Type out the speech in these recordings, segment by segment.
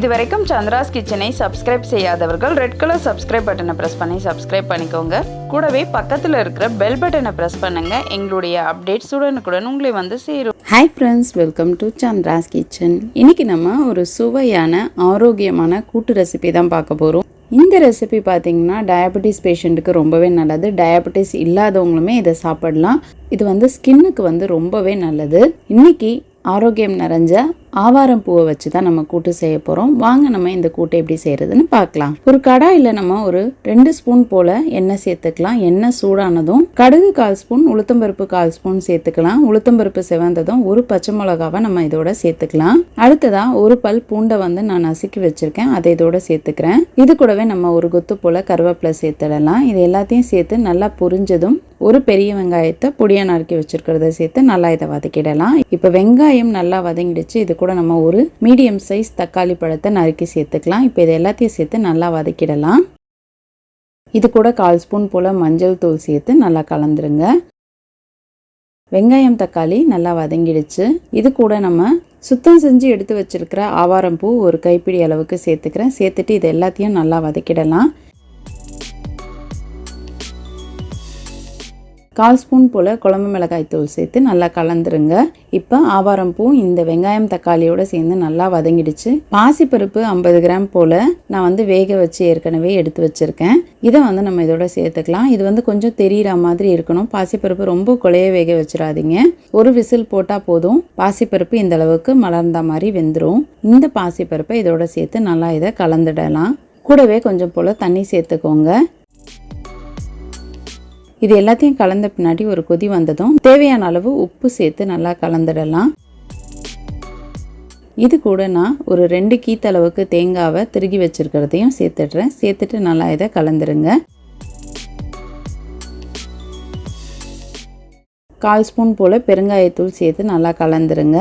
இது வரைக்கும் சந்திராஸ் கிச்சனை சப்ஸ்கிரைப் செய்யாதவர்கள் ரெட் கலர் சப்ஸ்கிரைப் பட்டனை ப்ரெஸ் பண்ணி சப்ஸ்கிரைப் பண்ணிக்கோங்க. கூடவே பக்கத்தில் இருக்கிற பெல் பட்டனை ப்ரெஸ் பண்ணுங்க. எங்களுடைய அப்டேட்ஸ் உடனுக்குடன் உங்களை வந்து சேரும். Hi friends welcome to Chandra's kitchen. இன்னைக்கு நம்ம ஒரு சுவையான ஆரோக்கியமான கூட்டு ரெசிபி தான் பார்க்க போகிறோம் இந்த ரெசிபி பார்த்தீங்கன்னா டயபெட்டிஸ் பேஷண்ட்டுக்கு ரொம்பவே நல்லது. டயபெட்டிஸ் இல்லாதவங்களுமே இதை சாப்பிடலாம். இது வந்து ஸ்கின்னுக்கு வந்து ரொம்பவே நல்லது. இன்னைக்கு ஆரோக்கியம் நிறைஞ்ச ஆவாரம் பூவை வச்சு தான் நம்ம கூட்டு செய்ய போகிறோம் வாங்க நம்ம இந்த கூட்டை எப்படி செய்கிறதுன்னு பார்க்கலாம். ஒரு கடாயில் நம்ம ஒரு ரெண்டு ஸ்பூன் போல் எண்ணெய் சேர்த்துக்கலாம். எண்ணெய் சூடானதும் கடுகு கால் ஸ்பூன் உளுத்தம்பருப்பு கால் ஸ்பூன் சேர்த்துக்கலாம். உளுத்தம்பருப்பு செவந்ததும் ஒரு பச்சை மிளகாவை நம்ம இதோட சேர்த்துக்கலாம். அடுத்ததாக ஒரு பல் பூண்டை வந்து நான் நசுக்கி வச்சுருக்கேன். அதை இதோட சேர்த்துக்கிறேன். இது கூடவே நம்ம ஒரு கொத்து போல் கருவேப்பிலை சேர்த்துடலாம். இது எல்லாத்தையும் சேர்த்து நல்லா புரிஞ்சதும் ஒரு பெரிய வெங்காயத்தை பொடியாக நறுக்கி வச்சிருக்கிறத சேர்த்து நல்லா இதை வதக்கிடலாம். இப்போ வெங்காயம் நல்லா வதங்கிடுச்சு. இது கூட நம்ம ஒரு மீடியம் சைஸ் தக்காளி பழத்தை நறுக்கி சேர்த்துக்கலாம். இப்போ இது எல்லாத்தையும் சேர்த்து நல்லா வதக்கிடலாம். இது கூட கால் ஸ்பூன் போல் மஞ்சள் தூள் சேர்த்து நல்லா கலந்துருங்க. வெங்காயம் தக்காளி நல்லா வதங்கிடுச்சு. இது கூட நம்ம சுத்தம் செஞ்சு எடுத்து வச்சிருக்கிற ஆவாரம் பூ ஒரு கைப்பிடி அளவுக்கு சேர்த்துக்கிறேன். சேர்த்துட்டு இது எல்லாத்தையும் நல்லா வதக்கிடலாம். கால் ஸ்பூன் போல் குழம்பு மிளகாய் தூள் சேர்த்து நல்லா கலந்துருங்க. இப்போ ஆவாரம் பூ இந்த வெங்காயம் தக்காளியோட சேர்ந்து நல்லா வதங்கிடுச்சு. பாசிப்பருப்பு ஐம்பது கிராம் போல் நான் வந்து வேக வச்சு ஏற்கனவே எடுத்து வச்சுருக்கேன். இதை வந்து நம்ம இதோட சேர்த்துக்கலாம். இது வந்து கொஞ்சம் தெரிகிற மாதிரி இருக்கணும். பாசிப்பருப்பு ரொம்ப குழைய வேக வச்சிடாதீங்க. ஒரு விசில் போட்டால் போதும். பாசிப்பருப்பு இந்த அளவுக்கு மலர்ந்த மாதிரி வெந்துடும் இந்த பாசிப்பருப்பை இதோட சேர்த்து நல்லா இதை கலந்துடலாம். கூடவே கொஞ்சம் போல் தண்ணி சேர்த்துக்கோங்க. இது எல்லாத்தையும் கலந்த பின்னாடி ஒரு கொதி வந்ததும் தேவையான அளவு உப்பு சேர்த்து நல்லா கலந்துடலாம். இது கூட நான் ஒரு ரெண்டு கீத்தளவுக்கு தேங்காவை திருகி வச்சிருக்கிறதையும் சேர்த்துடுறேன். சேர்த்துட்டு நல்லா இதை கலந்துருங்க. கால் ஸ்பூன் போல் பெருங்காயத்தூள் சேர்த்து நல்லா கலந்துருங்க.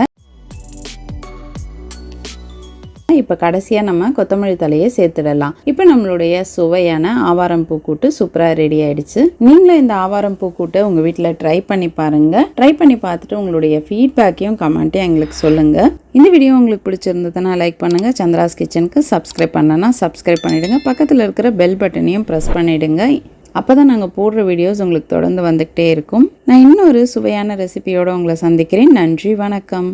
இப்போ கடைசியாக நம்ம கொத்தமல்லி தலையை சேர்த்துடலாம். இப்போ நம்மளுடைய சுவையான ஆவாரம் பூ கூட்டு சூப்பராக ரெடி ஆயிடுச்சு. நீங்களும் இந்த ஆவாரம் பூ உங்கள் வீட்டில் ட்ரை பண்ணி பாருங்கள் ட்ரை பண்ணி பார்த்துட்டு உங்களுடைய ஃபீட்பேக்கையும் கமெண்ட்டையும் எங்களுக்கு சொல்லுங்கள் இந்த வீடியோ உங்களுக்கு பிடிச்சிருந்ததுன்னா லைக் பண்ணுங்கள் சந்திராஸ் கிச்சனுக்கு சப்ஸ்கிரைப் பண்ணனா சப்ஸ்கிரைப் பண்ணிவிடுங்க பக்கத்தில் இருக்கிற பெல் பட்டனையும் ப்ரெஸ் பண்ணிவிடுங்க அப்போ தான் நாங்கள் போடுற வீடியோஸ் உங்களுக்கு தொடர்ந்து வந்துக்கிட்டே இருக்கும். நான் இன்னொரு சுவையான ரெசிபியோடு உங்களை சந்திக்கிறேன். நன்றி வணக்கம்.